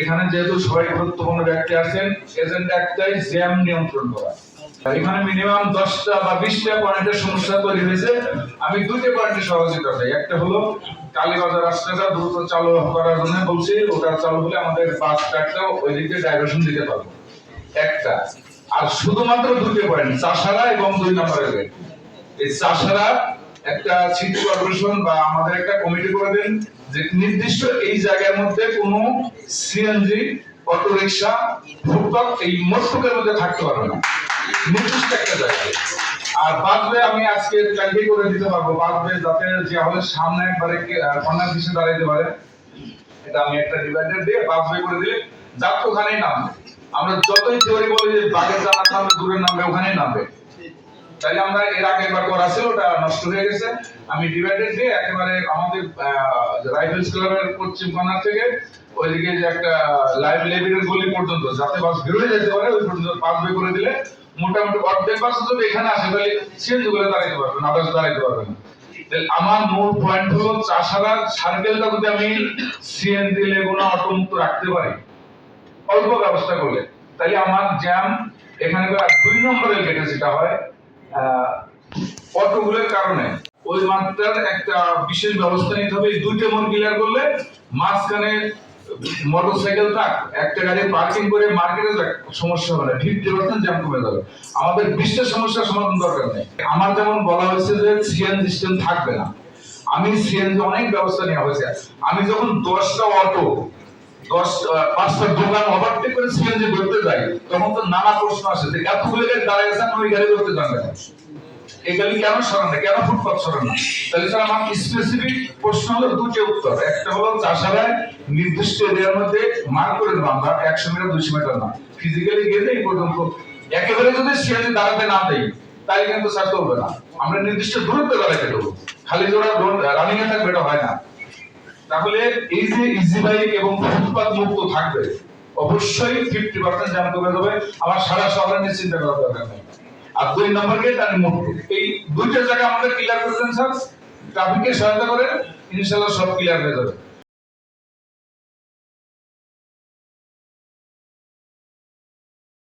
এখানে যেহেতু সবাই গুরুত্বপূর্ণ ব্যক্তি আছেন, এজেন্ডা একটাই জ্যাম নিয়ন্ত্রণ করা। এখানে মিনিমাম দশটা বা বিশটা পয়েন্টের সমস্যা তৈরি হয়েছে। আমি দুইটা পয়েন্টে সহযোগিতা চাই। একটা হলো কালীবাজার রাস্তাটা দ্রুত চালু করার জন্য বলছি, ওটা চালু হলে আমাদের বাস ট্র্যাকটা ওই দিকে ডাইভার্সন দিতে পারব। একটা, আর শুধুমাত্র দুটো পয়েন্ট চাষারা এবং দুই নম্বরের এই চাষারা একটা সিটি কর্পোরেশন বা আমাদের একটা কমিটি করে দেন যে নির্দিষ্ট এই জায়গার মধ্যে কোনো সিএনজি অটো রিক্সা ফুটপাথ এই মোটরকের মধ্যে থাকতে পারবে না। নির্দিষ্ট একটা জায়গায়। আর বাদবে আমি আজকে কালকে করে দিতে পারব। বাদবে যাতে যে আমাদের সামনে একবারে কর্নার পিছিয়ে দাঁড়াইতে পারে। এটা আমি একটা ডিভাইডার দিয়ে বাসবে করে দিলে যার ওখানেই নামবে। আমরা যতই থিওরি বলি যে বাগের জানার নামবে দূরের নামবে, ওখানেই নামবে। আমরা এর আগে একবার করা ওটা নষ্ট হয়ে গেছে। আমি দিয়ে একেবারে আমাদের রাইফেলস ক্লাবের পশ্চিম থেকে ওইদিকে যে একটা লাইভ লেবিলের গলি পর্যন্ত, যাতে বাস বেরোয় যেতে পারে, ওই পর্যন্ত পাস বে করে দিলে মোটামুটি অর্ধেক বাস যদি এখানে আসে তাহলে দাঁড়াইতে পারবে না দাঁড়াইতে পারবে না। আমার মূল পয়েন্ট হলো চাষারা সার্কেলটা যদি আমি সিএনজি লেগুনা রাখতে পারি, অল্প ব্যবস্থা করলে, তাহলে আমার জ্যাম এখানে দুই নম্বরের গেটে যেটা হয় অটোগুলোর কারণে। ওই মাত্রার একটা বিশেষ ব্যবস্থা নিতে হবে। দুইটা মন ক্লিয়ার করলে মাঝখানে মোটরসাইকেল থাক, একটা গাড়ি পার্কিং করে মার্কেটে যাক সমস্যা হবে না। ফিফটি পার্সেন্ট জ্যাম কমে যাবে আমাদের বিশটা সমস্যার সমাধান দরকার নেই। আমার যেমন বলা হয়েছে যে সিএন সিস্টেম থাকবে না। আমি সিএনজি অনেক ব্যবস্থা নেওয়া হয়েছে। আমি যখন দশটা অটো দশ দোকান ওভারটেক করে সিএনজি ধরতে যাই তখন তো নানা প্রশ্ন আসে যে এতগুলো গাড়ি দাঁড়িয়ে আছেন ওই গাড়ি ধরতে যান এই গাড়ি কেন কেন ফুটপাথ তাহলে স্যার আমার স্পেসিফিক প্রশ্ন হলো উত্তর। একটা হলো চাষারায় নির্দিষ্ট এরিয়ার মধ্যে মার্ক করে দেবো আমরা একশো মিটার দুশো মিটার না। ফিজিক্যালি গেলে এই পর্যন্ত একেবারে যদি সিএনজি দাঁড়াতে না দেই তাই কিন্তু স্যার চলবে না। আমরা নির্দিষ্ট দূরত্বে দাঁড়াতে দেবো। খালি জোড়া রানিং এ এটা হয় না। তাহলে এই যে ইজি এবং ফুটপাত মুক্ত থাকবে, অবশ্যই ফিফটি পার্সেন্ট জ্যাম কমে যাবে আমার সারা শহরে নিয়ে চিন্তা করার দরকার নেই। আর দুই নম্বর গেট আর মুক্ত এই দুইটা জায়গা আমাদের ক্লিয়ার করে দেন স্যার ট্রাফিকের সহায়তা করে ইনশাল্লাহ সব ক্লিয়ার হয়ে যাবে।